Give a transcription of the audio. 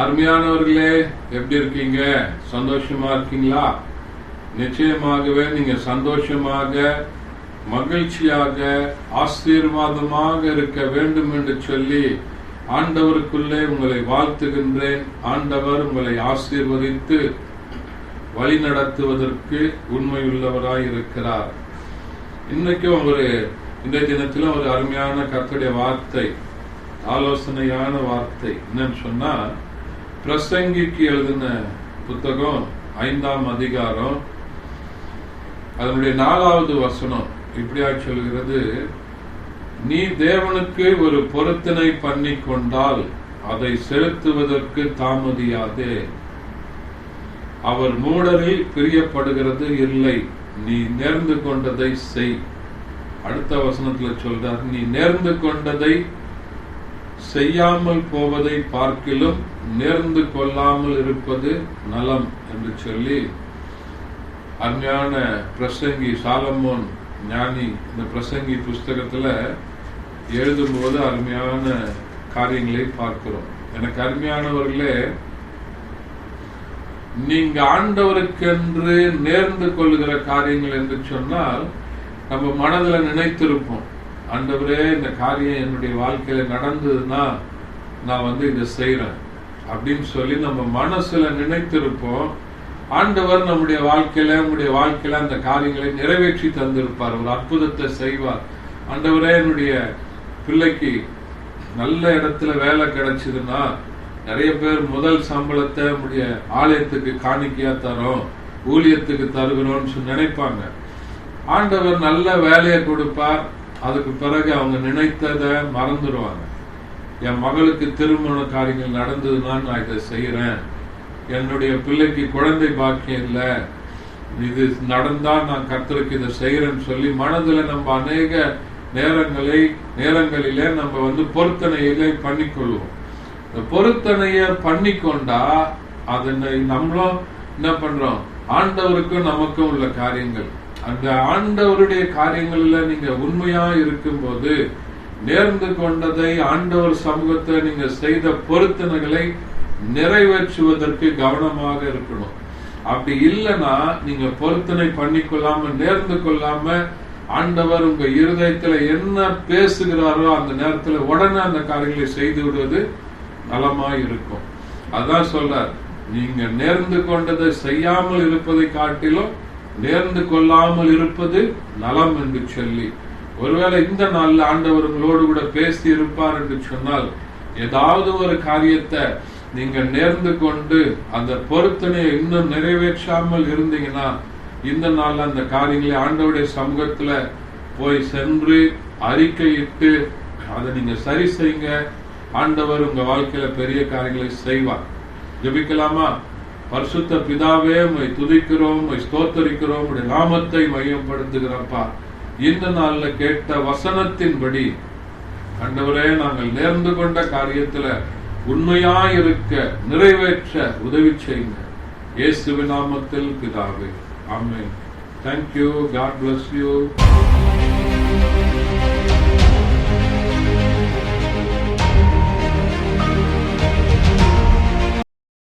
அருமையானவர்களே எப்படி இருக்கீங்க? சந்தோஷமா இருக்கீங்களா? நிச்சயமாகவே நீங்க சந்தோஷமாக மகிழ்ச்சியாக ஆசீர்வாதமாக இருக்க வேண்டும் என்று சொல்லி ஆண்டவருக்குள்ளே உங்களை வாழ்த்துகின்றேன். ஆண்டவர் உங்களை ஆசீர்வதித்து வழி நடத்துவதற்கு உண்மையுள்ளவராய் இருக்கிறார். இன்னைக்கும் ஒரு இன்றைய தினத்திலும் ஒரு அருமையான கத்துடைய வார்த்தை ஆலோசனையான வார்த்தை என்னன்னு சொன்னா பிரசங்கிக்கு எழுதின புத்தகம் ஐந்தாம் அதிகாரம். அதனுடைய நாலாவது வசனம் இப்படியா சொல்கிறது நீ தேவனுக்கு ஒரு பொருத்தனை பண்ணி கொண்டால் அதை செலுத்துவதற்கு தாமதியாதே. அவர் மூடலில் பிரியப்படுகிறது இல்லை நீ நேர்ந்து கொண்டதை செய். அடுத்த வசனத்துல சொல்றார் நீ நேர்ந்து கொண்டதை செய்யாமல் போவதை பார்க்கிலும் நேர்ந்து கொள்ளாமல் இருப்பது நலம் என்று சொல்லி அருமையான பிரசங்கி சாலமோன் ஞானி இந்த பிரசங்கி புஸ்தகத்துல எழுதும்போது அருமையான காரியங்களை பார்க்கிறோம். எனக்கு அருமையானவர்களே நீங்க ஆண்டவருக்கென்று நேர்ந்து கொள்ளுகிற காரியங்கள் என்று சொன்னால் நம்ம மனதில் நினைத்திருப்போம். ஆண்டவரே இந்த காரியம் என்னுடைய வாழ்க்கையில நடந்ததுன்னா நான் வந்து இதை செய்யறேன் அப்படின்னு சொல்லி நம்ம மனசுல நினைத்திருப்போம். ஆண்டவர் நம்முடைய வாழ்க்கையில நம்முடைய வாழ்க்கையில அந்த காரியங்களை நிறைவேற்றி தந்திருப்பார். ஒரு அற்புதத்தை செய்வார். ஆண்டவரே என்னுடைய பிள்ளைக்கு நல்ல இடத்துல வேலை கிடைச்சதுன்னா நிறைய பேர் முதல் சம்பளத்தை நம்முடைய ஆலயத்துக்கு காணிக்கையா தரோம் ஊழியத்துக்கு தருகிறோம்னு சொல்லி நினைப்பாங்க. ஆண்டவர் நல்ல வேலையை கொடுப்பார். அதுக்கு பிறகு அவங்க நினைத்ததை மறந்துடுவாங்க. என் மகளுக்கு திருமண காரியங்கள் நடந்ததுன்னா நான் இதை செய்கிறேன் என்னுடைய பிள்ளைக்கு குழந்தை பாக்கியம் இல்லை. இது நடந்தா நான் கர்த்தருக்கு இதை செய்கிறேன்னு சொல்லி மனதில் நம்ம அநேக நேரங்களை நேரங்களிலே நம்ம வந்து பொருத்தனையிலே பண்ணிக்கொள்வோம். இந்த பொருத்தனையை பண்ணிக்கொண்டா அதனை நம்மளும் என்ன பண்ணுறோம் ஆண்டவருக்கும் நமக்கும் உள்ள காரியங்கள். அந்த ஆண்டவருடைய காரியங்கள்ல நீங்க உண்மையா இருக்கும்போது நேர்ந்து கொண்டதை ஆண்டவர் சமூகத்தை நீங்க செய்த பொருத்தனைகளை நிறைவேற்றுவதற்கு கவனமாக இருக்கணும். அப்படி இல்லைன்னா நீங்க பொருத்தனை பண்ணிக்கொள்ளாம நேர்ந்து கொள்ளாம ஆண்டவர் உங்க இருதயத்துல என்ன பேசுகிறாரோ அந்த நேரத்துல உடனே அந்த காரியங்களை செய்து விடுவது நலமா இருக்கும். அதான் சொல்றார் நீங்க நேர்ந்து கொண்டதை செய்யாமல் இருப்பதை காட்டிலும் நேர்ந்து கொள்ளாமல் இருப்பது நலம் என்று சொல்லி. ஒருவேளை இந்த நாள்ல ஆண்டவர் உங்களோடு கூட பேசி இருப்பார் என்று சொன்னால் ஏதாவது ஒரு காரியத்தை நீங்க நேர்ந்து கொண்டு அந்த பொருத்தனையை இன்னும் நிறைவேற்றாமல் இருந்தீங்கன்னா இந்த நாள்ல அந்த காரியங்களை ஆண்டவருடைய சமூகத்துல போய் சென்று அறிக்கையிட்டு அதை நீங்க சரி செய்யுங்க. ஆண்டவர் உங்க வாழ்க்கையில பெரிய காரியங்களை செய்வார். ஜெபிக்கலாமா? பரிசுத்த பிதாவே உம்மை துதிக்கிறோம் உம்மை ஸ்தோத்தரிக்கிறோம் உடைய நாமத்தை மையப்படுத்துகிறப்பா. இந்த நாள்ல கேட்ட வசனத்தின்படி கண்டவரே நாங்கள் நேர்ந்து கொண்ட காரியத்துல உண்மையாயிருக்க நிறைவேற்ற உதவி செய்யுங்க. இயேசுவி நாமத்தில் பிதாவே. Amen. Thank you God bless you